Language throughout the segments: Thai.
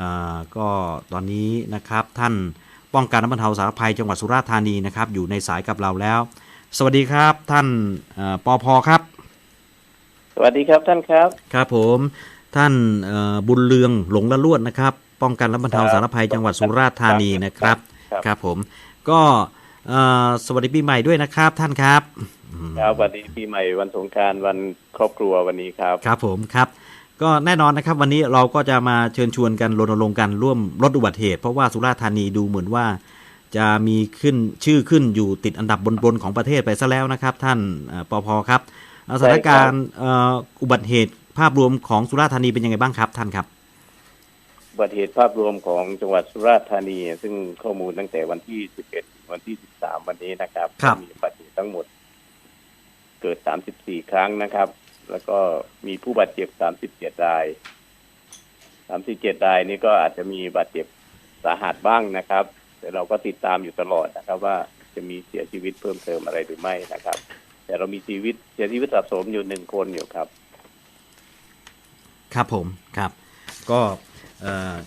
อ่าก็ตอนนี้นะครับท่านป้องกันและบรรเทาสาธารณภัยจังหวัดสุราษฎร์ธานีนะครับอยู่ในสายกับเราแล้ว สวัสดีครับท่านเอ่อปอพครับ สวัสดีครับท่านครับครับผมท่านเอ่อบุญเรืองหลงละลวดนะครับ ป้องกันและบรรเทาครับสาธารณภัยจังหวัดสุราษฎร์ธานีนะครับครับครับผมก็เอ่อสวัสดีปีใหม่ด้วยนะครับท่านครับอืมครับสวัสดีปีใหม่วันสงกรารวันครอบครัววันนี้ครับ ครับผมครับ ก็แน่นอนนะครับ วันนี้เราก็จะมาเชิญชวนกันรณรงค์กันร่วมลดอุบัติเหตุ เพราะว่าสุราษฎร์ธานีดูเหมือนว่า จะมีขึ้นชื่อขึ้นอยู่ติดอันดับบนๆของประเทศไปซะแล้วนะครับ ท่านเอ่อปอพครับเอ่อสถานการณ์เอ่ออุบัติเหตุภาพรวมของสุราษฎร์ธานีเป็นยังไงบ้างครับ ท่านครับอุบัติเหตุภาพรวมของจังหวัดสุราษฎร์ธานี ซึ่งข้อมูลตั้งแต่วันที่ 11 วันที่ 13 วันนี้นะครับครับมีอุบัติเหตุทั้งหมด เกิด 34 ครั้งนะครับ แล้วก็มีผู้บาดเจ็บ 37 ราย 37 รายนี้ก็อาจจะมีบาดเจ็บสาหัสบ้างนะครับ แต่เราก็ติดตามอยู่ตลอดนะครับ ว่าจะมีเสียชีวิตเพิ่มเติมอะไรหรือไม่นะครับ แต่เรามีชีวิตเสียชีวิตสะสมอยู่หนึ่งคนอยู่ครับ ครับผมครับ ก็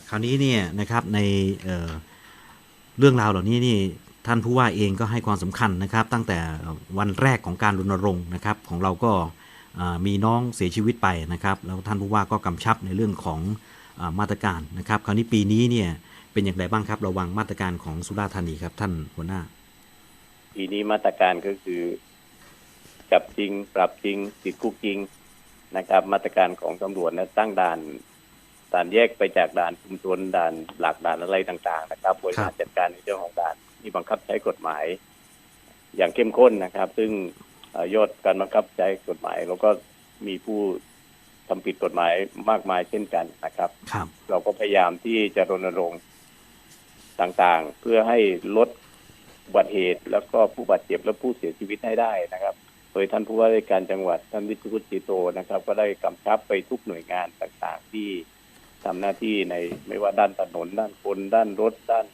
คราวนี้เนี่ยนะครับในเเรื่องราวเหล่านี้นี่ท่านผู้ว่าเองก็ให้ความสำคัญนะครับ ตั้งแต่วันแรกของการรณรงค์นะครับ ของเราก็ มีน้องเสียชีวิตไปนะครับแล้วท่านผู้ว่าก็กำชับในเรื่องของอามาตรการนะครับ คราวนี้ปีนี้เนี่ยเป็นอย่างไรบ้างครับ ระวังมาตรการของสุราษฎร์ธานีครับ ท่านหัวหน้า ปีนี้มาตรการก็คือจับจริง ปรับจริงติดคุกจริงนะครับ มาตรการของตำรวจนะตั้งด่านด่านแยกไปจากด่านชุมชนด่านหลักด่านอะไรต่าง ๆ นะครับบริหารจัดการในเรื่องของด่านที่บังคับใช้กฎหมาย อย่างเข้มข้นนะครับ ซึ่งเอ่อ ยอดการบังคับใช้กฎหมายเราก็มีผู้ทำผิดกฎหมายมากมายเช่นกันนะครับครับเราก็พยายามที่จะรณรงค์ต่างๆ เพื่อให้ลดอุบัติเหตุ แล้วก็ผู้บาดเจ็บและผู้เสียชีวิตให้ได้นะครับ โดยท่านผู้ว่าราชการจังหวัดท่านวิทุตจิโตนะครับ ก็ได้กำชับไปทุกหน่วยงานต่างๆ ที่ทำหน้าที่ในไม่ว่าด้านถนนด้านคนด้านรถด้าน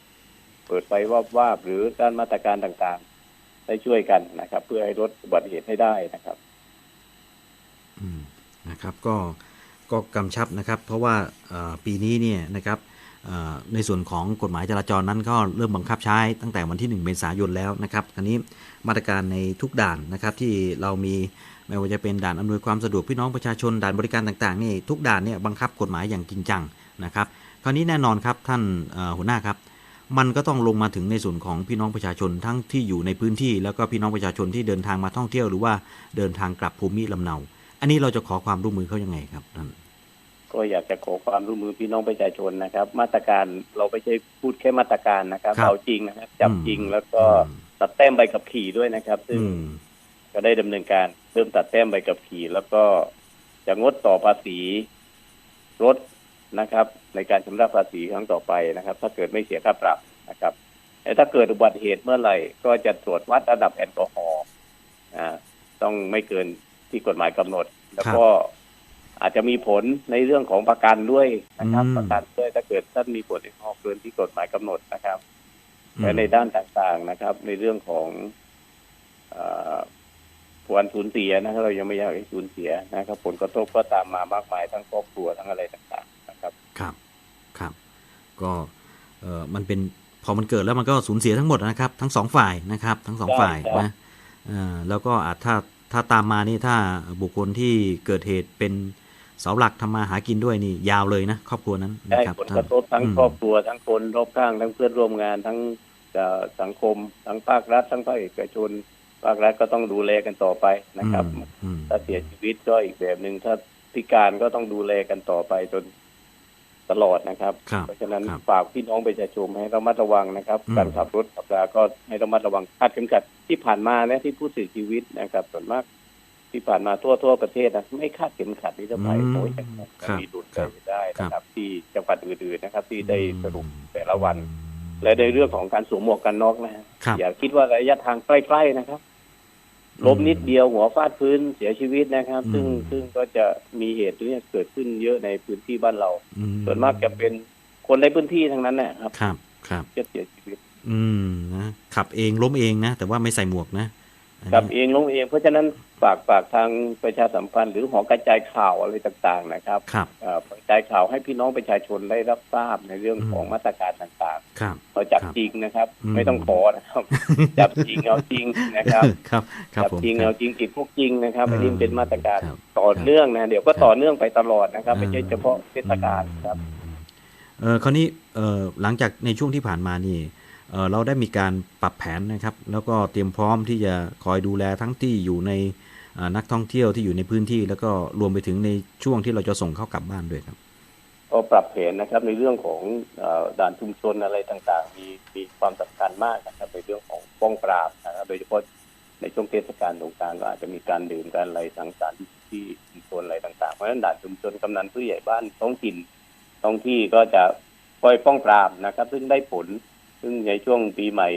เปิดไฟวาบวาบๆหรือด้านมาตรการต่างๆ ได้ช่วยกันนะครับ เพื่อให้ลดอุบัติเหตุให้ได้นะครับ อืมนะครับ ก็ก็กำชับนะครับ เพราะว่าปีนี้เนี่ยนะครับในส่วนของกฎหมายจราจรนั้นก็เริ่มบังคับใช้ตั้งแต่วันที่ 1 เมษายนแล้วนะครับคราวนี้มาตรการในทุกด่านนะครับที่เรามีไม่ว่าจะเป็นด่านอำนวยความสะดวกพี่น้องประชาชนด่านบริการต่างๆนี่ทุกด่านเนี่ยบังคับกฎหมายอย่างจริงจังนะครับ คราวนี้แน่นอนครับท่านหัวหน้าครับ มันก็ต้องลงมาถึงในส่วนของพี่น้องประชาชนทั้งที่อยู่ในพื้นที่ แล้วก็พี่น้องประชาชนที่เดินทางมาท่องเที่ยวหรือว่าเดินทางกลับภูมิลำเนา อันนี้เราจะขอความร่วมมือเขายังไงครับท่านก็อยากจะขอความร่วมมือพี่น้องประชาชนนะครับ มาตรการเราไม่ใช่พูดแค่มาตรการนะครับเอาจริงนะครับจับจริงแล้วก็ตัดแต้มใบขับขี่ด้วยนะครับ ซึ่งอืมก็ได้ดำเนินการเริ่มตัดแต้มใบขับขี่ แล้วก็จะงดต่อภาษี รถ นะครับ ในการชำระภาษีครั้งต่อไปนะครับ ถ้าเกิดไม่เสียค่าปรับนะครับแต่ถ้าเกิดอุบัติเหตุเมื่อไหร่ ก็จะตรวจวัดระดับแอลกอฮอล์อ่าต้องไม่เกินที่กฎหมายกำหนด แล้วก็อาจจะมีผลในเรื่องของประกันด้วยนะครับอืมประกันด้วยถ้าเกิดท่านมีผลแอลกอฮอล์เกินที่กฎหมายกำหนดนะครับอืมและในด้านต่างๆนะครับ ในเรื่องของเออผลสูญเสียนะครับ เรายังไม่อยากให้สูญเสียนะครับ ผลกระทบก็ตามมามากมายทั้งครอบครัวทั้งอะไรต่างๆนะ ครับครับครับก็เออมันเป็นพอมันเกิดแล้วมันก็สูญเสียทั้งหมดนะครับ ทั้งสองฝ่ายนะครับ ทั้งสองใช่ฝ่ายครับนะเออแล้วก็อาจถ้าถ้าตามมานี่ถ้าบุคคลที่เกิดเหตุเป็นเสาหลักทำมาหากินด้วยนี่ยาวเลยนะ ครอบครัวนั้นได้นะครับผลท่ากนระทบทั้งอืมครอบครัวทั้งคนรอบข้างทั้งเพื่อนร่วมงานทั้งเอ่อสังคมทั้งภาครัฐทั้งภาคเอกชนภาครัฐก็ต้องดูแลกันต่อไปนะครับอืมอืมถ้าเสียชีวิตก็อีกแบบหนึ่งถ้าพิการก็ต้องดูแลกันต่อไปจน ตลอดนะครับ ครับเพราะฉะนั้นครับ ฝากพี่น้องประชาชนให้ระมัดระวังนะครับ อืม การขับรถขับราก็ให้ระมัดระวังคาดเข็มขัดที่ผ่านมาเนี่ยที่ผู้เสียชีวิตนะครับส่วนมากที่ผ่านมาทั่วทั่วประเทศนะไม่คาดเข็มขัดนี่จะไปอืมโอ้ยยังครับมีดุลครัไปบได้นะครับ ที่จังหวัดอื่นๆนะครับ ที่ได้สรุปอืมแต่ละวัน และในเรื่องของการสวมหมวกกันน็อกนะฮะครับ อย่าคิดว่าระยะทางใกล้ๆนะครับ ล้มนิดเดียวหัวฟาดพื้นเสียชีวิตนะครับ ซึ่งอืมซึ่งก็จะมีเหตุนี้เกิดขึ้นเยอะในพื้นที่บ้านเราอืมส่วนมากจะเป็นคนในพื้นที่ทั้งนั้นนะครับ ครับครับจะเสียชีวิต อืมนะขับเองล้มเองนะแต่ว่าไม่ใส่หมวกนะอันนี้กับเองลงเอง เพราะฉะนั้น ฝากฝากทางประชาสัมพันธ์หรือหอกระจายข่าวอะไรต่างๆนะครับครับเอ่อกระจายข่าวให้พี่น้องประชาชนได้รับทราบในเรื่องของอืมมาตรการต่างครับๆเราจับครับจริงนะครับอืมไม่ต้องขอนะครับ จับจริงเอาจริงนะครับครับครับจับผมจริงครัเอาบจริงติดพวกจริงนะครับเอออันนี้เป็นมาตรการครับต่อเนื่องนะเดี๋ยวก็ครับต่อเนื่องไปตลอดนะครับไม่ใช่เฉพาะเทศกาลครับอืมอืมเออคราวนี้เออหลังจากในช่วงที่ผ่านมานี่ เเราได้มีการปรับแผนนะครับ แล้วก็เตรียมพร้อมที่จะคอยดูแลทั้งที่อยู่ในนักท่องเที่ยวที่อยู่ในพื้นที่ แล้วก็รวมไปถึงในช่วงที่เราจะส่งเข้ากลับบ้านด้วยครับก็ปรับแผนนะครับในเรื่องของอด่านชุมชนอะไรต่างๆ มีมีความสำคัญมากนะครับในเรื่องของป้องปราบนะครับโดยเฉพาะในช่วงเทศกาลสงการก็อาจจะมีการดื่มการอะไรสังสรรค์ที่ชุมชนอะไรต่างๆเพราะฉะนั้นด่านชุมชนกำนันผู้ใหญ่บ้านท้องถิ่นท้องที่ก็จะคอยป้องปรามนะครับ ซึ่งได้ผล ซึ่งในช่วงปีใหม่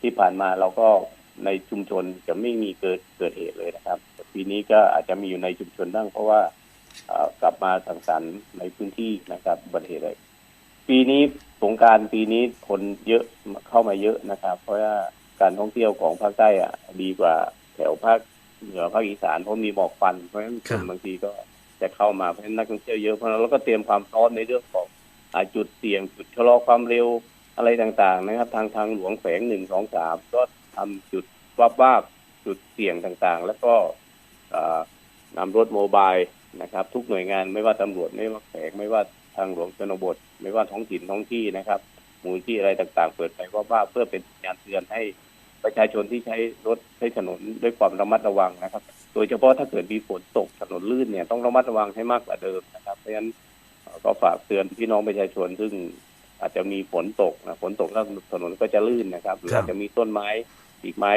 ที่ผ่านมาเราก็ในชุมชนจะไม่มีเกิดเกิดเหตุเลยนะครับแต่ปีนี้ก็อาจจะมีอยู่ในชุมชนบ้างเพราะว่าเอ่อกลับมาสังสรรค์ในพื้นที่นะครับอุบัติเหตุเลยปีนี้สงกรารปีนี้คนเยอะเข้ามาเยอะนะครับ เพราะว่าการท่องเที่ยวของภาคใต้อะดีกว่าแถวภาคเหนือภาคอีสานเพราะมีหมอกควันเพราะฉะนั้นคครับนบางทีก็จะเข้ามาเพราะฉะนั้นนักท่องเที่ยวเยอะเพราะฉะนั้นเราก็เตรียมความพร้อมในเรื่องของอาจุดเสี่ยงจุดชะลอความเร็ว อะไรต่างๆนะครับ ทางทางหลวงแฝงหนึ่งสองสามก็ทำจุดวับวาบจุดเสี่ยงต่างๆ แล้วก็เอ่อนำรถโมบายนะครับ ทุกหน่วยงานไม่ว่าตำรวจไม่ว่าแฝงไม่ว่าทางหลวงชนบท ไม่ว่าท้องถิ่นท้องที่นะครับมูลที่อะไรต่างๆ เปิดไฟว่าว่าเพื่อเป็นสัญญาณเตือนให้ประชาชนที่ใช้รถใช้ถนนด้วยความระมัดระวังนะครับ โดยเฉพาะถ้าเกิดมีฝนตกถนนลื่นเนี่ยต้องระมัดระวังให้มากกว่าเดิมนะครับ เพราะฉะนั้นก็ฝากเตือนพี่น้องประชาชนซึ่ง อาจจะมีฝนตกนะฝนตกแล้วถนนก็จะลื่นนะครับหรือครับอาจจะมีต้นไม้อีกไม้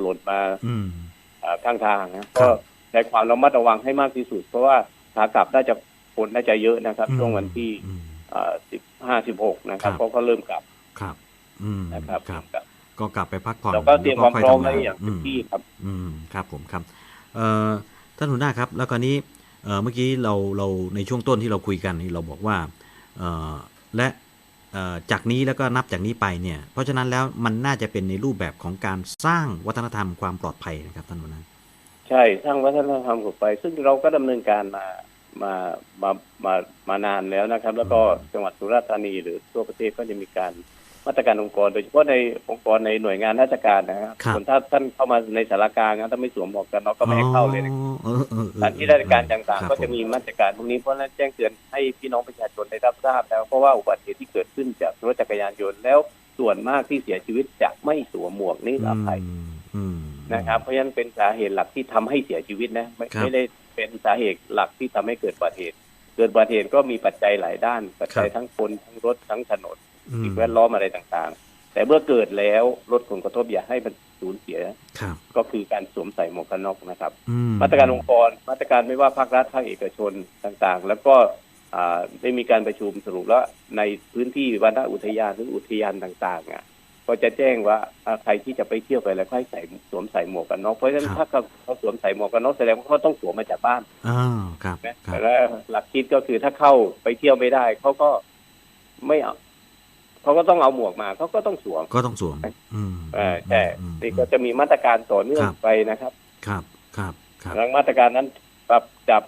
หล่นมาอืมเอ่อข้างทางนะครัก็บใช้ความระมัดระวังให้มากที่สุด เพราะว่าขากลับน่าจะฝนน่าจะเยอะนะครับ ช่วงวันที่อืมสิบห้าสิบหกนะครับครับเพราะเขาเริ่มกลับครับ อืมนะครับครับกลับก็กลับไปพักผ่อนเราก็เตรียมความแล้พร้อมค่ไว้ทำงนอย่างเต็มที่ครับ อืมครับผมครับ เอ่อท่านหัวหน้าครับ แล้วคราวนี้เอ่อเมื่อกี้เราเราในช่วงต้นที่เราคุยกันนี่เราบอกว่าเอ่อและเอ่อ จากนี้แล้วก็นับจากนี้ไปเนี่ย เพราะฉะนั้นแล้วมันน่าจะเป็นในรูปแบบของการสร้างวัฒนธรรมความปลอดภัยนะครับท่านวันนั้น ใช่สร้างวัฒนธรรมกลับไปซึ่งเราก็ดำเนินการมามามา มามานานแล้วนะครับ แล้วก็จังหวัดสุราษฎร์ธานีหรือทั่วประเทศก็จะมีการ มาตรการองค์กร โดยเฉพาะในองค์กรในหน่วยงานราชการนะครับครับส่วนถ้าท่านเข้ามาในสารกลางนะถ้าไม่สวมหมวกกันน็อกก็ไม่ให้เข้าเลยนะอ๋อเออเออเออสถานที่ราชการต่างคบๆก็จะมีมาตรการพวกนี้เพราะฉะนั้นแจ้งเตือนให้พี่น้องประชาชนได้รับทราบแล้วเพราะว่าอุบัติเหตุที่เกิดขึ้นจากรถจักรยานยนต์แล้วส่วนมากที่เสียชีวิตจะไม่สวมหมวกนิรภัยอืมอืมนะครับ เพราะฉะนั้นเป็นสาเหตุหลักที่ทำให้เสียชีวิตนะไม่ครับไม่ได้เป็นสาเหตุหลักที่ทำให้เกิดอุบัติเหตุ เกิดอุบัติเหตุก็มีปัจจัยหลายด้าน ปัจจัยครับทั้งคนทั้งรถทั้งถนนอืม สิ่งแวดล้อมอะไรต่างๆ แต่เมื่อเกิดแล้วลดผลกระทบอย่าให้มันสูญเสียครับก็คือการสวมใส่หมวกกันน็อกนะครับอืมาตรการองค์กรมาตรการไม่ว่าภาครัฐภาคเอกชนต่างๆ แล้วก็อ่าได้มีการประชุมสรุปแล้วในพื้นที่วนอุทยานหรืออุทยานต่างๆอะก็จะแจ้งว่าอ่าใครที่จะไปเที่ยวไปแล้วให้ใส่สวมใส่หมวกกันน็อกเพราะฉะนั้นถ้าเขาเขาสวมใส่หมวกกันน็อกแสดงว่าเขาต้องสวมมาจากบ้านอ่าครับนะครับและหลักคิดก็คือถ้าเข้าไปเที่ยวไม่ได้เขาก็ไม่เอา เขาก็ต้องเอาหมวกมาเขาก็ต้องสวมก็ต้องสวม อืมเออใช่อืมนี่ก็จะมีมาตรการต่อเนื่องครับไปนะครับ ครับครับครับหลังมาตรการนั้นปรับจับ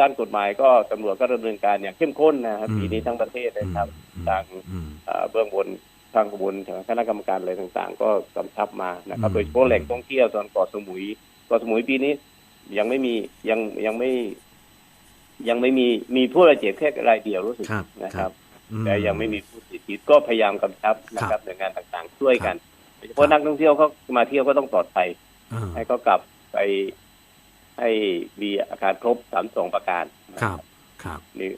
ด้านกฎหมายก็ตำรวจก็ดำเนินการอย่างเข้มข้นนะครับอืมปีนี้ทั้งประเทศนะครับอืมทางอืมเอ่อเบื้องบนทางขบวนทางคณะกรรมการอะไรต่างๆ ก็กำชับมานะครับอืมโดยเฉพาะแหล่งท่องเที่ยวตอนเกาะสมุยเกาะสมุยปีนี้ยังไม่มียังยังไม่ ยังไม่มีมีผู้บาดเจ็บแค่รายเดียวรู้สึกครับนะครับอื แต่ยังไม่มีผู้เสียชีวิตก็พยายามกำชับนะคครัรับบหน่วยงานต่างๆ ช่วยกันโดยเฉคพาะรับนักท่องเที่ยวเขามาเที่ยวก็ต้องปลอดภัยอ่าให้เขากลับไปให้มีอาการครบสามสองประการนะครับ ครับนี่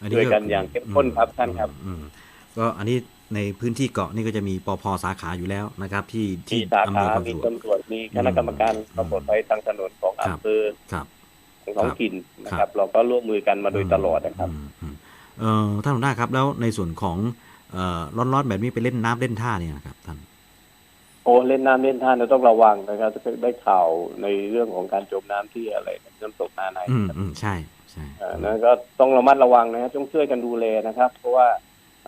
อัช่วยกันอย่างเข้มข้นครับท่านครับอืมก็อันนี้ในพื้นที่เกาะนี่ก็จะมีปพสาขาอยู่แล้วนะครับ ที่มีที่สาอำนขาวยความมีสะดวกตำรวจมีคณะกรรมการอืมความปลอดภัยทางถนนของครับอำเภอครับของท้องถิ่นนะคครัรับบเราก็ร่วมมือกันมาโดยตลอดนะครับมอืมเอ่อ ท่านหัวหน้าครับ แล้วในส่วนของเอ่อร้อนๆแบบนี้ไปเล่นน้ำเล่นท่าเนี่ยนะครับท่านโอ้เล่นน้ำเล่นท่าเราต้องระวังนะครับจะได้ข่าวในเรื่องของการจมน้ำที่อะไรน้ำตกนาในอืมอืมใช่ใช่อ่านั้นก็ต้องระมัดระวังนะครับต้องช่วยกันดูแลนะครับ เพราะว่า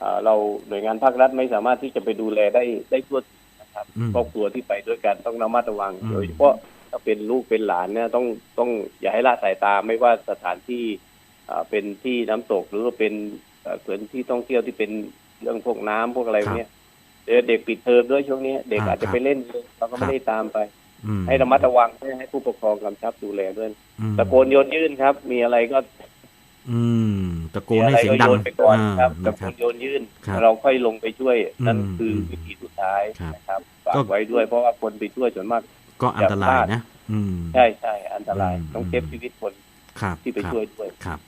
อ่าเราหน่วยงานภาครัฐไม่สามารถที่จะไปดูแลได้ได้ทั่วถึงนะครับอืมครอบครัวที่ไปด้วยกันต้องระมัดระวังอืมโดยเฉพาะถ้าเป็นลูกเป็นหลานเนี่ยต้องต้องอย่าให้ละสายตาไม่ว่าสถานที่อ่า เป็นที่น้ำตกหรือว่าเป็นเอ่อสถานที่ท่องเที่ยวที่เป็นเรื่องพวกน้ำพวกอะไรครับเนี้ยเดี๋ยวเด็กปิดเทอมด้วยช่วงนี้ เด็กอ่าอาจจะครับไปเล่นเราก็ครัไม่บได้ตามไปอืมให้ระมัดระวังให้ให้ผู้ปกครองกำชับดูแลด้วยอืมตะโกนโยนยื่นครับ มีอะไรก็ อืม ตะโกมีนอะให้ไรเสียงก็ดัโยงนไปก่อนอ่าครับตะนะโกครับนโยนยื่นครับเราค่อยลงไปช่วย นั่นอืมคืออมวิธีสุดท้ายครับนะครับฝากก็ไว้ด้วยเพราะว่าคนไปช่วยส่วนมาก ก็อันตรายนะอืมใช่ใช่อันตรายอืมต้องเซฟชีวิตคนครับที่ไปครับช่วยด้วยครับ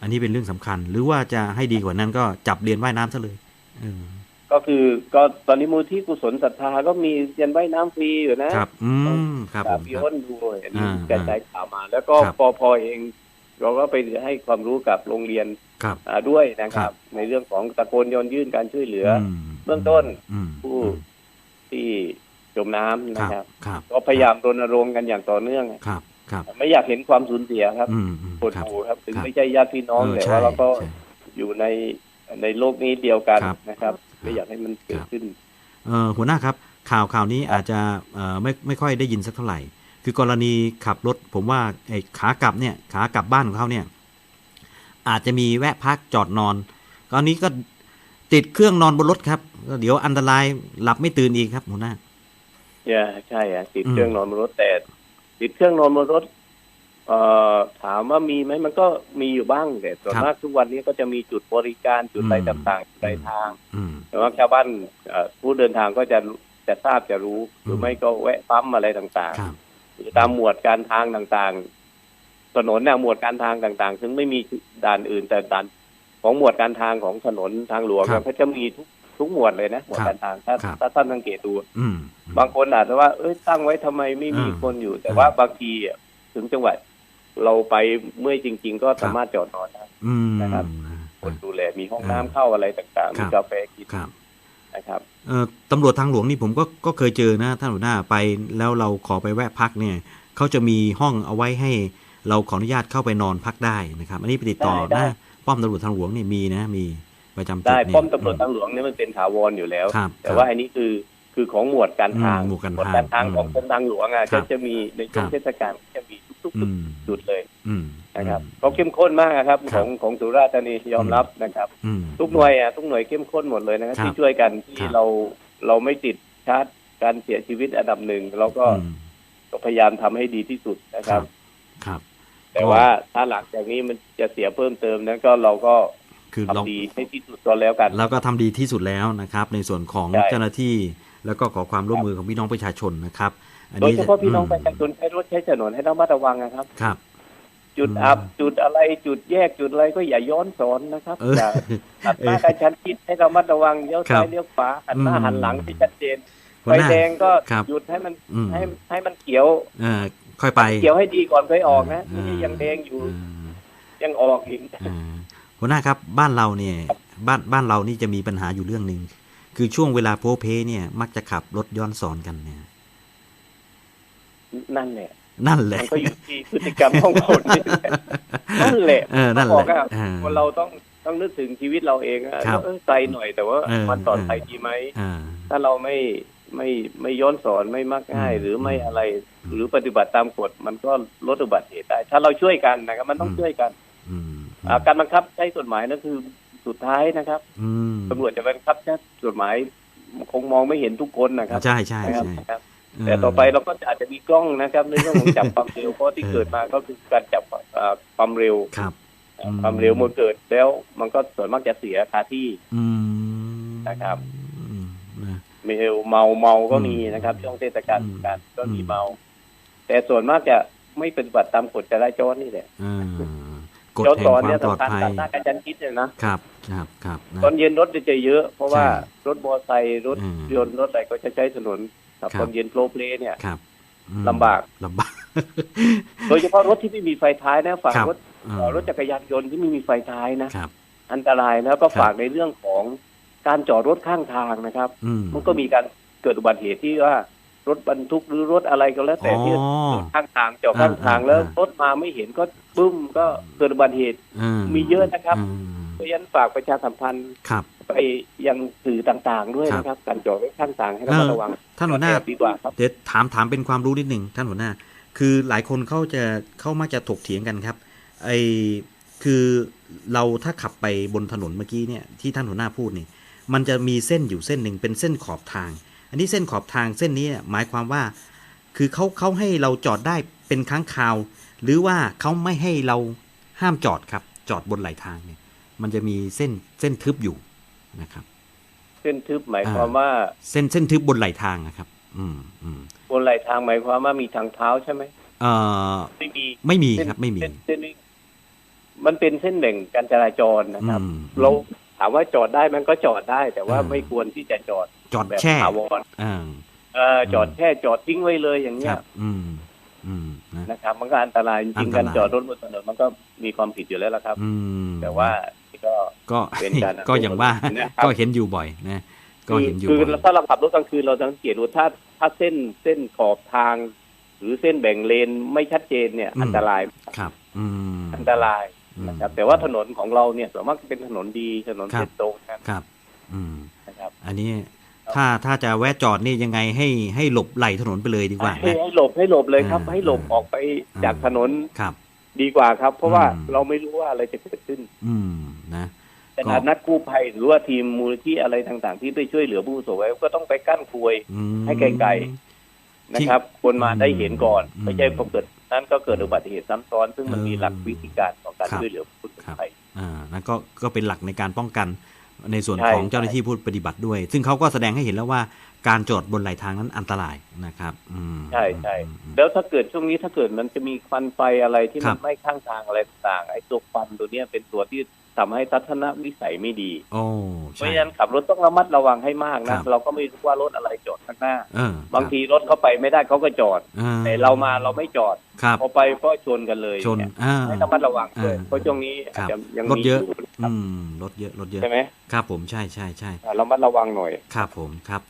อันนี้เป็นเรื่องสำคัญ หรือว่าจะให้ดีกว่านั้นก็จับเรียนว่ายน้ำซะเลยเออก็คือก็ตอนนี้มูลที่กุศลศรัทธาก็มีเรียนว่ายน้ำฟรีอยู่นะครับ อืมครับผจากมพี่ครับอ้นดูอันนี้อ่ากระจายข่าวมา แล้วก็ครับปอพเอง เราก็ไปให้ความรู้กับโรงเรียนครับอ่าด้วยนะคครัรับบในเรื่องของตะโกนโยนยื่นการช่วยเหลืออมเบื้องต้นอืมผู้อืมที่จมน้ำครันะบครับครับ ก็พยายามรณรงค์กันอย่างต่อเนื่องครับครับ ไม่อยากเห็นความสูญเสียครับอืมอืมปวดครับหูครับ ถึงครับไม่ใช่ญาติพี่น้องเออแต่ใช่ว่าเราก็ใช่อยู่ในในโลกนี้เดียวกันครับนะครับ ไม่อยากให้มันเกิดครับขึ้นเอ่อหัวหน้าครับ ข่าวข่าวนี้อาจจะเอ่อไม่ไม่ค่อยได้ยินสักเท่าไหร่ คือกรณีขับรถ ผมว่าไอ้ขากลับเนี่ยขากลับบ้านของเขาเนี่ย อาจจะมีแวะพักจอดนอนกรณีก็ติดเครื่องนอนบนรถครับก็เดี๋ยวอันตรายหลับไม่ตื่นอีกครับหัวหน้าใช่ใช่อะติดอืมเครื่องนอนบนรถแต่ ติดเครื่องนอนบนรถเอ่อถามว่ามีไหมมันก็มีอยู่บ้างแต่ส่วนมากทุกวันนี้ก็จะมีจุดบริการจุดอะไรต่างๆจุดปลายทางอืมแต่ว่าชาวบ้านเอ่อผู้เดินทางก็จะจะทราบจะรู้หรือไม่ก็แวะปั๊มอะไรต่างครับๆหรือตามหมวดการทางต่างๆ ถนนเนี่ยหมวดการทางต่างๆ ซึ่งไม่มีด่านอื่นแต่ด่านของหมวดการทางของถนนทางหลวงครับเขาจะมีทุก ทุกหมวดเลยนะหมวดครับการทางถ้าครับถ้าท่านสังเกตดูอืมบางคนอาจจะว่า เอ้ยตั้งไว้ทำไมไม่มีอ่าคนอยู่ แต่อ่าว่าบางทีอะถึงจังหวัดเราไปเมื่อยจริง ๆ ก็สามารถจอดนอนได้อืมนะครับคนดูแลมีห้องน้ำอ่าเข้าอะไรต่างๆครัมีบกาแฟกินครับนะครับเอ่อตำรวจทางหลวงนี่ผมก็ก็เคยเจอนะท่านหัวหน้าไปแล้วเราขอไปแวะพักเนี่ยเขาจะมีห้องเอาไว้ให้เราขออนุญาตเข้าไปนอนพักได้นะครับ อันนี้ไปติดต่อได้ได้นะป้อมตำรวจทางหลวงนี่มีนะมี ประจำจุดได้เนี่ยป้อมตำรวจทางหลวงเนี่ยมันเป็นถาวรอยู่แล้ว ครับแต่ว่าอันนี้คือคือของหมวดการทางอืมหมวดการทางของกรมทางหลวงอะครัจะบจะมีในช่วงครับ เทศกาลจะมีทุกอืมๆจุดเลยอืมนะครับอืม เขาเข้มข้นมากอะครับคขรับองของสุราษฎร์ธานียอมรับนะครับ อืม ทุกหน่วยอะทุกหน่วยเข้มข้นหมดเลยนะครับครับที่ช่วยกันที่ครับเราเราไม่ติดชาร์จการเสียชีวิตอันดับหนึ่งเราก็อืมก็พยายามทำให้ดีที่สุดนะครับครับ แต่ก็ว่าถ้าหลังจากนี้มันจะเสียเพิ่มเติมนั้นก็เราก็ คือเราทำดีให้ที่สุดก็แล้วกันเราก็ทำดีที่สุดแล้วนะครับ ในส่วนของใช่เจ้าหน้าที่แล้วก็ขอความร่วมมือของพี่น้องประชาชนนะครับอันโดยนี้เฉพาะพี่น้องมประชาชนใช้รถใช้ถนนให้ระมัดระวังนะครับครับ จุดอืมอับจุดอะไรจุดแยกจุดอะไรก็อย่าย้อนสอนนะครับเอออย่าตัดหน้ากระชั้นชิดให้ระมัดระวังเลี้ยวซ้าครัยบเลี้ยวขวาหันหน้าอืมหันหลังที่ชัดเจนหัวไฟหน้าแดงก็ครับหยุดให้มันอืมให้ให้มันเขียวเออค่อยไป เขียวให้ดีก่อนค่อยออกนะเอไม่อใช่ยังแดงอยู่เออยังออกอีกอ่า หัวหน้าครับบ้านเราเนี่ยบ้านบ้านเรานี่จะมีปัญหาอยู่เรื่องหนึ่งคือช่วงเวลาโพเพเนี่ย มักจะขับรถย้อนสอนกันเนี่ยนั่นแหละนั่นแหละมันก็อยู่ที่พฤติกรรมของคนนี่แหละนั่นแหละเออนั่นแหบอละกว่าอ่าคนเราต้องต้องนึกถึงชีวิตเราเองอะครับเออไกลหน่อยแต่ว่าเออมันปลอดเออภัยดีไหมอ่าถ้าเราไม่ไม่ไม่ย้อนสอนไม่มักง่ายอืมหรือไม่อืมอะไร หรือปฏิบัติตามกฎมันก็ลดอุบัติเหตุได้ ถ้าเราช่วยกันนะครับมันต้องอืมช่วยกันอืมอ่า การบังคับใช้กฎหมายนั่นคือสุดท้ายนะครับอืมตำรวจจะบังคับใช้กฎหมายคงมองไม่เห็นทุกคนนะครับ ใช่ใช่นะครับใช่นะครับเออแต่ต่อไปเราก็อาจจะมีกล้องนะครับในเรื่องของจับความเร็วเพราะที่เออเกิดมาก็คือการจับอ่าความเร็วครับอืมความเร็วเมื่อเกิดแล้วมันก็ส่วนมากจะเสียคาที่อืมนะครับอืมนะเมาเมาเมาก็มีอืมนะครับ ช่วงเทศกาลอืมสงกรารก็มีอืมเมา แต่ส่วนมากจะไม่ปฏิบัติตามกฎจราจรนี่แหละอ่า กฎย้อนแห่งสอนควาเนี่มยปลอดสำคัญภัยตัดหน้ากระชั้นชิดเนี่ยนะครับครับครับนะตอนเย็นรถจะเยอะ เพราะว่าใช่รถมอเตอร์ไซค์รถอืมยนต์รถอะไรก็จะใช้ถนนขับครับตอนเย็นโฟล์เพลย์เนี่ยครับอืมลำบากลำบาก โดยเฉพาะรถที่ไม่มีไฟท้ายนะฝากครับรถอ่าเอ่อรถจักรยานยนต์ที่ไม่มีไฟท้ายนะครับอันตรายแล้วก็ครับฝากในเรื่องของการจอดรถข้างทางนะครับอืมมันก็มีการเกิดอุบัติเหตุที่ว่า รถบรรทุกหรือรถอะไรก็แล้วแต่ที่อ๋อจอดข้างทางจอดข้างทางอ่าแล้วอ่ารถมาไม่เห็นก็ปุ้มก็เกิดอุบัติเหตุอ่ามีเยอะนะครับอ่าเพราะฉะนั้นฝากประชาสัมพันธ์ครับ ไปยังสื่อต่างๆด้วยครับนะครับ การจอดรถข้างทางให้ระมัดระวังท่านหัวหน้า ดีกว่าครับ เดี๋ยวถามถามเป็นความรู้นิดหนึ่งท่านหัวหน้า คือหลายคนเขาจะเขามักจะถกเถียงกันครับไอคือเราถ้าขับไปบนถนนเมื่อกี้เนี่ยที่ท่านหัวหน้าพูดนี่มันจะมีเส้นอยู่เส้นหนึ่งเป็นเส้นขอบทางอั นนี้เส้นขอบทางเส้นนี้เนี่ยหมายความว่า คือเขาเขาให้เราจอดได้เป็นครั้งคราว หรือว่าเขาไม่ให้เราห้ามจอดครับ จอดบนไหลทางเนี่ย มันจะมีเส้นเส้นทึบอยู่นะครับ เส้นทึบหมายความว่า เส้นเส้นทึบบนไหลทางนะครับ อืมอืมบนไหลทางหมายความว่ามีทางเท้าใช่ไหมเอ่อไม่มีไม่มีเส้นครับ ไม่มีเส้นเส้นนี้มันเป็นเส้นแบ่งการจราจรนะครับอืมเราถามว่าจอดได้มันก็จอดได้ แต่ว่าอ่าไม่ควรที่จะจอด จอดแบบแช่ถาวรอ่าเออจอดแค่จอดทิ้งไว้เลยอย่างคเงี้รัยบอืม อืมนะนะครับ มันก็อันตรายจอัรินงตๆรายการจอดรถบนถนนมันก็มีความผิดอยู่แล้วละครับ อืมแต่ว่าก็ก็เป็นการก็อย่างว่านะครับก็เห็นอยู่บ่อยนะก็เห็นอยู่คือบ่คืออยถ้าเราขับรถกลางคืนเราสังเกตว่าถ้าถ้าเส้นเส้นขอบทาง หรือเส้นแบ่งเลนไม่ชัดเจนเนี่ย อันตรายครับ อืมอันตรายอืมนะครับ แต่ว่าถนนของเราเนี่ยส่วนมากเป็นถนนดีถนนครับเส้นตรงนะครับครับ อืมนะครับ อันนี้ ถ้าถ้าจะแวะจอดนี่ยังไงให้ให้หลบไหลถนนไปเลยดีกว่าให้นะ ให้หลบให้หลบเลยครับ อ่าให้หลบออกไปจากอ่าถนนครับ ดีกว่าครับ เพราะว่าอืม เราไม่รู้ว่าอะไรจะเกิดขึ้นอืมนะ ขนาดนักกู้ภัยหรือว่าทีมมูลที่อะไรต่างๆ ที่ไปช่วยเหลือผู้ประสบภัยก็ต้องไปกั้นกลวย อืม ให้ไกล นะครับ คนมาได้เห็นก่อนอืมไม่ใช่พอเกิดนั้นก็เกิดอุบัติเหตุซ้ำซ้อน ซึ่งมันมีเออหลักวิธีการของการครับ ช่วยเหลือผู้ประสบภัย อ่านั่นก็ก็เป็นหลักในการป้องกัน ในส่วนใช่ของเจ้าหน้าที่ผู้ปฏิบัติด้วย ซึ่งเขาก็แสดงให้เห็นแล้วว่า การจอดบนไหลทางนั้นอันตรายนะครับอืมใช่ใช่อืมอืมแล้วถ้าเกิดช่วงนี้ถ้าเกิดมันจะมีควันไฟอะไรที่ครัมันบไม่ข้างทางอะไรต่างๆไอ้ตัวควันตัวเนี้ยเป็นตัวที่ทำให้ทัศนวิสัยไม่ดีโอ้เพใช่ราะฉะนั้นขับรถต้องระมัดระวังให้มากครันะบเราก็ไม่รู้ว่ารถอะไรจอดข้างหน้าเออบางทีรถเขาไปไม่ได้เขาก็จอดออแต่เรามาเราไม่จอดครับพอไปก็ชนกันเลยชนเยอ่าให้ระมัดระวังด้วยอ่าเพราะช่วงนี้อาจจะยังรถมีเยอะอยู่อืมรถเยอะรถเยอะใช่ไหมครับผมใช่ใช่ใช่อ่าระมัดระวังหน่อย ครับผมครับ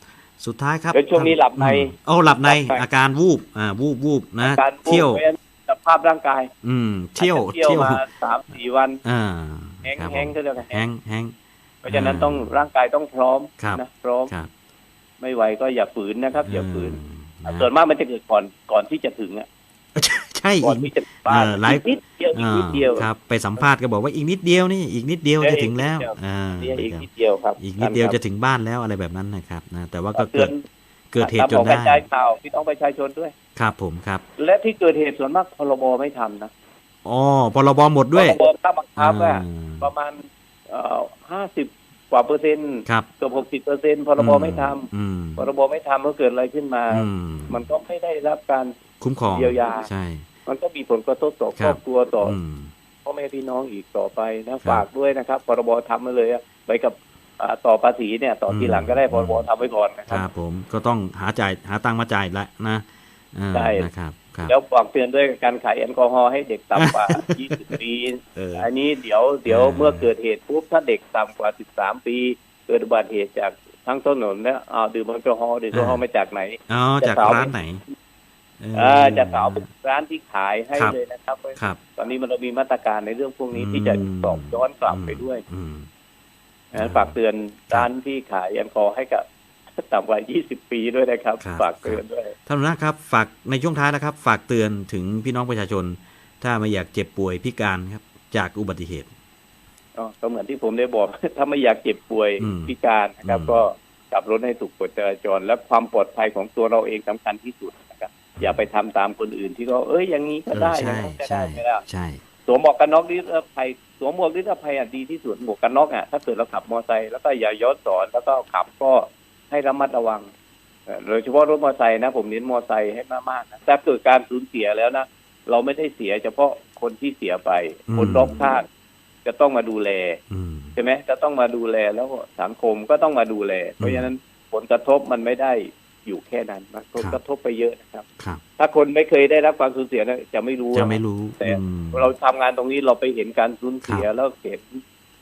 สุดท้ายครับแล้วช่วงนี้หลับในอืมโอ้หลับในหลับในอาการวูบอ่าวูบวูบนะการเที่ยวพวกสภาพร่างกาย อืม เที่ยวอาจจะเที่ยวมาสามสี่วันอ่าแห้งครับแห้งผมก็เรียกว่าแห้แห้งงแห้งเพราะฉะนั้นต้องร่างกายต้องพร้อมครับนะพร้อมครับไม่ไหวก็อย่าฝืนนะครับ อย่าฝืนเออส่วนมากมันจะเกิดก่อนก่อนที่จะถึงอะใช่ก่ออีนกที่จะถึงบ้านเออไลฟ์อีกนิดเดียวอีกนิดเดียวอ่าครับ ไปสัมภาษณ์ก็บอกว่าอีกนิดเดียวนี่อีกนิดเดียวเออจะถึงแล้วอีกนิดเดียวอ่าเนี่ยอีกนะครับนิดเดียวครับอีกนิดเดียวท่าจะถึงบ้านแล้วอะไรแบบนั้นนะครับนะแต่ว่าครัก็บเตืเกิอดนเกิดเหตุจนตามบอกกได้ระจายข่าวพี่น้องประชาชนด้วย ครับผมครับ และที่เกิดเหตุส่วนมากพรบไม่ทำนะอ๋อพรบหมดด้วยพรบถ้าบังคับว่าอ่าประมาณเอ่อห้าสิบกว่าเปอร์เซ็นต์ครับเกือบหกสิบเปอร์เซ็นต์พรบไม่ทำอืมพรบไม่ทำเมื่อเกิดอะไรขึ้นมาอืมมันก็ไม่ได้รับการคุ้มครองเยียวยาใช่ มันก็มีผลกระทบต่อคครับรอบครัวต่อออืมพ่อแม่พี่น้องอีกต่อไปนะครับฝากด้วยนะครับพรบทำมาเลยอะไปกับอ่าต่อภาษีเนี่ยต่อทีหลังก็ได้อืมพรบทำไว้ก่อนนะคครับรับ ผมก็ต้องหาจ่ายหาตังค์มาจ่ายละนะอ่าใช่นะครับครับแล้วฝากเตือนด้วยการขายแอลกอฮอล์ให้เด็กต่ำกว่า 20 ปีเอออันนี้เดี๋ยวเดี๋ยวเออเมื่อเกิดเหตุปุ๊บถ้าเด็กต่ำกว่า 13 ปี เกิดอุบัติเหตุจากทั้งถนนเนี่ยเอาดื่มแอลกอฮอล์ดื่มแอลกอฮอล์มาจากไหนอ๋อจะจากสาวร้านไหนเออเอ่าจะสาวเป็นร้านที่ขายให้ครับเลยนะครับครับ ตอนนี้มันเรามีมาตรการในเรื่องพวกนี้อืมที่จะสอบย้อนกลับไปด้วยอืมนะฝากเตือนร้านที่ขายแอลกอฮอล์ให้กับต่ำกว่า 20 ปีด้วยนะครับครับฝากเตือนด้วยท่านหัวหน้าครับ ฝากในช่วงท้ายนะครับ ฝากเตือนถึงพี่น้องประชาชน ถ้าไม่อยากเจ็บป่วยพิการครับ จากอุบัติเหตุอ๋อก็เหมือนที่ผมได้บอก ถ้าไม่อยากเจ็บป่วยอืมพิการนะครับอืมก็ขับรถให้ถูกกฎจราจร และความปลอดภัยของตัวเราเองสำคัญที่สุดนะครับ อย่าไปทำตามคนอื่นที่เขาเอ้ยอย่างนี้ก็เออได้อใช่ย่างนั้นก็ได้ใช่ไม่ได้ใช่สวมหมวกกันน็อกนิรภัยสวมหมวกนิรภัยอะดีที่สุดหมวกกันน็อกอะถ้าเกิดเราขับมอเตอร์ไซค์แล้วก็อย่าย้อนสอนแล้วก็ขับก็ให้ระมัดระวังเอ่อโดยเฉพาะรถมอเตอร์ไซค์นะ ผมเน้นมอเตอร์ไซค์ให้มากๆนะถ้าเกิดการสูญเสียแล้วนะเราไม่ได้เสียเฉพาะคนที่เสียไป คนรอบข้างจะต้องมาดูแลอืมใช่ไหมจะต้องมาดูแลแล้วสังคมก็ต้องมาดูแล เพราะฉะนั้นผลกระทบมันไม่ได้ อยู่แค่นั้นมันผลกระทบไปเยอะนะครับครับ ถ้าคนไม่เคยได้รับความสูญเสียนะจะไม่รู้จะไม่รู้ แต่อืมเราทำงานตรงนี้เราไปเห็นการสูญเสียครับแล้วเห็น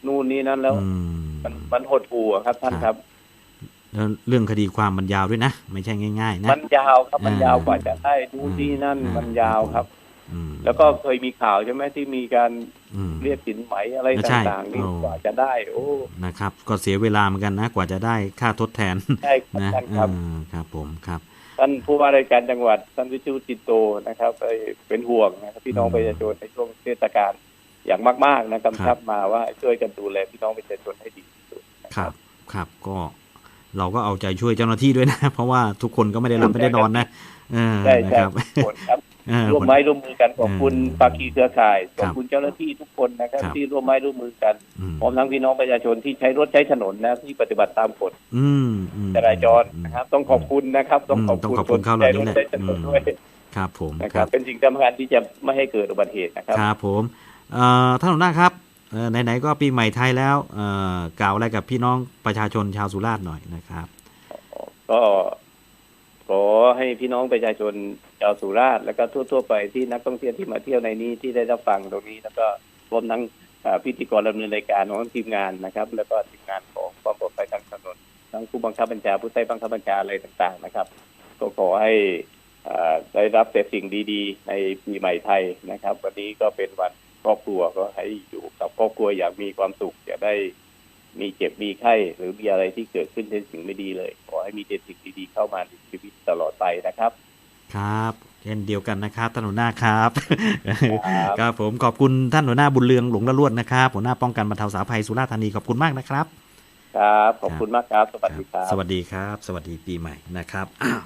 นู่นนี่นั่นแล้วอืมมันมันหดหู่อะครับท่านคครัรับบแล้วเรื่องคดีความมันยาวด้วยนะ ไม่ใช่ง่ายๆนะมันยาวครับมันอ่ายาวกว่าจะได้นู่นนี่นั่นอืมมันยาวครับอืมแล้วก็เคยมีข่าวใช่ไหมที่มีการอืม เรียกสินไหมอะไรใช่ต่างๆนี่โอ้กว่าจะได้ โอ้นะครับ ก็เสียเวลาเหมือนกันนะกว่าจะได้ค่าทดแทนใช่ครับนะท่านครับเออครับผมครับท่านผู้ว่าราชการจังหวัดท่านวิชุจิตโตนะครับไปเป็นห่วงนะครับพี่น้องอืมประชาชนในช่วงเทศกาลอย่างมาก ๆนะกำชับมาว่าช่วยกันดูแลพี่น้องประชาชนให้ดีที่สุดนะครับครับก็เราก็เอาใจช่วยเจ้าหน้าที่ด้วยนะ เพราะว่าทุกคนก็ไม่ได้หลับไม่ได้นอนนะเออใช่นะใช่ครับทุกคนค รับเออร่วมไม้ร่วมมือกันขอบคุณอืมภาคีเครือข่ายขครัอบบคุณเจ้าหน้าที่ทุกคนนะครับครับที่ร่วมไม้ร่วมมือกันอืมพร้อมทั้งพี่น้องประชาชนที่ใช้รถใช้ถนนนะที่ปฏิบัติตามกฎอืมอืมจราจรนะครับ ต้องขอบคุณนะครับ ต้องขอบต้องคุณขอบคุณเขาเหล่านี้แหละใช้รถใช้ถนนด้วยครับผมนะคครัรับบเป็นสิ่งสำคัญที่จะไม่ให้เกิดอุบัติเหตุนะครับครับผมเอ่อท่านหัวหน้าครับเอ่อไหนๆก็ปีใหม่ไทยแล้วเอ่อกล่าวอะไรกับพี่น้องประชาชนชาวสุราษฎร์หน่อยนะครับ ก็ ขอให้พี่น้องประชาชนชาวสุราษฎร์แล้วก็ทั่ว ๆ ไปที่นักท่องเที่ยวที่มาเที่ยวในนี้ที่ได้รับฟังตรงนี้แล้วก็รวมทั้งพิธีกรดำเนินรายการของทีมงานนะครับ แล้วก็ทีมงานของความปลอดภัยทางถนนทั้งผู้บังคับบัญชาผู้ใต้บังคับบัญชาอะไรต่างๆนะครับ ก็ขอให้ได้รับแต่สิ่งดีๆ ในปีใหม่ไทยนะครับ วันนี้ก็เป็นวันครอบครัวก็ให้อยู่กับครอบครัวอย่างมีความสุขอย่าได้ มีเจ็บมีไข้ หรือมีอะไรที่เกิดขึ้นเป็นสิ่งไม่ดีเลย ขอให้มีแต่สิ่งดีๆเข้ามาในชีวิตตลอดไปนะครับ ครับเช่นเดียวกันนะครับท่านหัวหน้าครับครับครับผมขอบคุณท่านหัวหน้าบุญเรืองหลงละลวดนะครับหัวหน้าป้องกันบรรเทาสาภัยสุราษฎร์ธานีขอบคุณมากนะครับ ครับขอบคุณมากครับ สวัสดีครับ สวัสดีครับ สวัสดีปีใหม่นะครับอ้าว